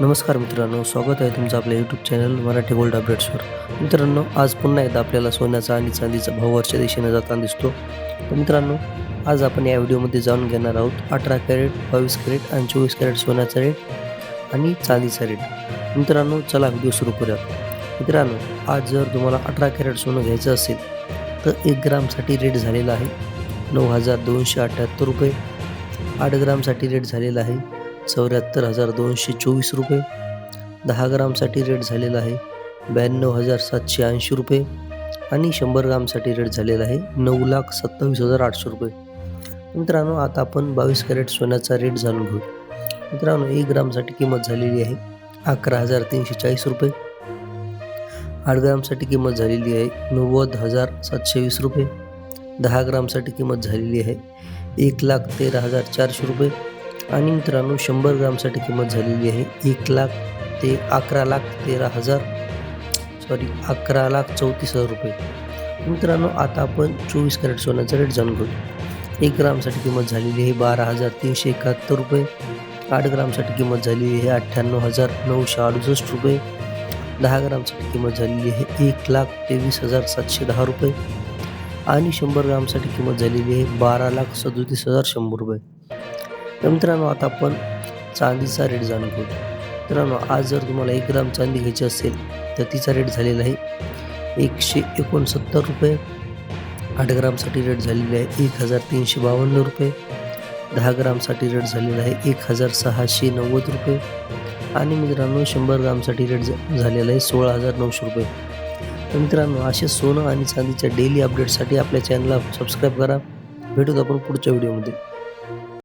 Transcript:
नमस्कार मित्रांनो स्वागत आहे तुमचं आपल्या यूट्यूब चॅनल मराठी गोल्ड अपडेट्सवर मित्रांनो आज पुन्हा एकदा आपल्याला सोन्याचा आणि चांदीचा भाव वरच्या दिशेने जाताना दिसतो. तर मित्रांनो आज आपण या व्हिडिओमध्ये जाणून घेणार आहोत अठरा कॅरेट बावीस कॅरेट आणि चोवीस कॅरेट सोन्याचा रेट आणि चांदीचा रेट मित्रांनो चला व्हिडिओ सुरू करूयात. मित्रांनो आज जर तुम्हाला अठरा कॅरेट सोनं घ्यायचं असेल तर एक ग्रामसाठी रेट झालेला आहे नऊ हजार दोनशे अठ्ठ्याहत्तर रुपये. आठ ग्रामसाठी रेट झालेला आहे चौऱ्याहत्तर हजार दोनशे चोवीस रुपये. दहा ग्रामसाठी रेट झालेला आहे ब्याण्णव हजार सातशे ऐंशी रुपये आणि शंभर ग्रामसाठी रेट झालेला आहे नऊ लाख सत्तावीस हजार आठशे रुपये. मित्रांनो आता आपण बावीस कॅरेट सोन्याचा रेट जाणून घेऊ. मित्रांनो एक ग्रामसाठी किंमत झालेली आहे अकरा हजार तीनशे चाळीस रुपये. आठ ग्रामसाठी किंमत झालेली आहे नव्वद हजार सातशे वीस रुपये. दहा ग्रामसाठी किंमत झालेली आहे एक लाख तेरा हजार चारशे रुपये. आणि मित्रांनो शंभर ग्रामसाठी किंमत झालेली आहे एक लाख ते अकरा लाख तेरा हजार. सॉरी अकरा लाख चौतीस हजार रुपये. मित्रांनो आता आपण चोवीस कॅरेट सोन्याचा रेट जाणून घेऊ एक ग्रामसाठी किंमत झालेली आहे बारा हजार तीनशे एकाहत्तर रुपये. आठ ग्रामसाठी किंमत झालेली आहे अठ्ठ्याण्णव हजार नऊशे अडुसष्ट रुपये. दहा ग्रामसाठी किंमत झालेली आहे एक लाख तेवीस हजार सातशे दहा रुपये. आणि शंभर ग्रामसाठी किंमत झालेली आहे बारा लाख सदोतीस हजार शंभर रुपये. तर मित्रांनो आता आपण चांदीचा रेट जाणून घेऊ. मित्रांनो आज जर तुम्हाला एक ग्राम चांदी घ्यायची असेल तर तिचा रेट झालेला आहे एकशे एकोणसत्तर रुपये. आठ ग्रामसाठी रेट झालेली आहे एक हजार तीनशे बावन्न रुपये. दहा ग्रामसाठी रेट झालेला आहे एक हजार सहाशे नव्वद रुपये. आणि मित्रांनो शंभर ग्रामसाठी रेट झालेला आहे सोळा हजार नऊशे रुपये. तर मित्रांनो असे सोनं आणि चांदीच्या डेली अपडेटसाठी आपल्या चॅनलला सबस्क्राईब करा. भेटूत आपण पुढच्या व्हिडिओमध्ये